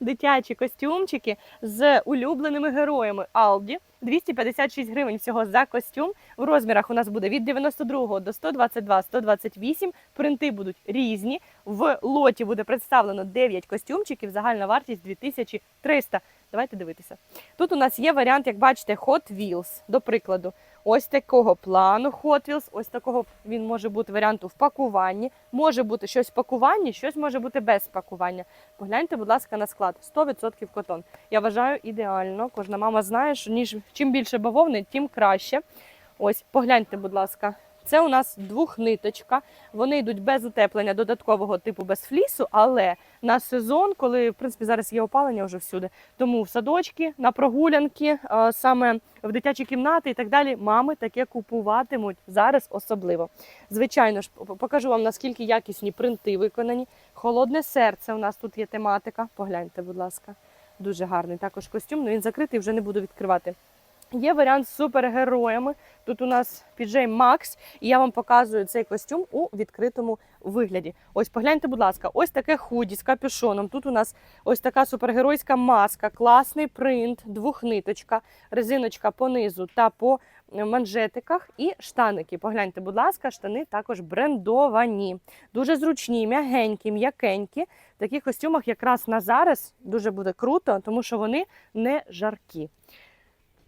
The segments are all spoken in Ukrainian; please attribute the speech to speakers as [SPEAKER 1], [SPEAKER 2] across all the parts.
[SPEAKER 1] дитячі костюмчики з улюбленими героями Алді. 256 гривень всього за костюм. В розмірах у нас буде від 92 до 122, 128. Принти будуть різні. В лоті буде представлено 9 костюмчиків. Загальна вартість 2300. Давайте дивитися. Тут у нас є варіант, як бачите, Hot Wheels, до прикладу. Ось такого плану Hot Wheels, ось такого він може бути варіанту в пакуванні. Може бути щось в пакуванні, щось може бути без пакування. Погляньте, будь ласка, на склад 100% котон. Я вважаю ідеально. Кожна мама знає, що ніж чим більше бавовни, тим краще. Ось, погляньте, будь ласка. Це у нас двохниточка. Вони йдуть без утеплення додаткового типу без флісу, але на сезон, коли в принципі зараз є опалення вже всюди, тому в садочки, на прогулянки, е, саме в дитячі кімнати і так далі, мами таке купуватимуть зараз особливо. Звичайно ж, покажу вам наскільки якісні принти виконані. Холодне серце. У нас тут є тематика. Погляньте, будь ласка. Дуже гарний також костюм, але він закритий, вже не буду відкривати. Є варіант з супергероями. Тут у нас піджей Макс, і я вам показую цей костюм у відкритому вигляді. Ось погляньте, будь ласка, ось таке худі з капюшоном. Тут у нас ось така супергеройська маска, класний принт, двохниточка, резиночка по низу та по манжетиках і штаники. Погляньте, будь ласка, штани також брендовані, дуже зручні, м'ягенькі, м'якенькі. В таких костюмах якраз на зараз дуже буде круто, тому що вони не жаркі.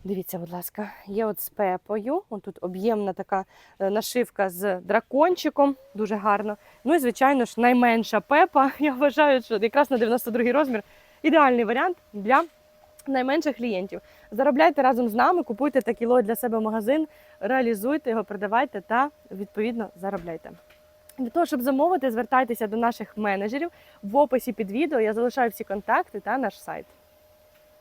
[SPEAKER 1] Дивіться, будь ласка, є от з пепою. От тут об'ємна така е, нашивка з дракончиком, дуже гарно. Ну і звичайно ж, найменша пепа. Я вважаю, що якраз на 92 розмір ідеальний варіант для найменших клієнтів. Заробляйте разом з нами, купуйте такі лот для себе в магазин, реалізуйте його, продавайте та відповідно заробляйте. Для того, щоб замовити, звертайтеся до наших менеджерів в описі під відео. Я залишаю всі контакти та наш сайт.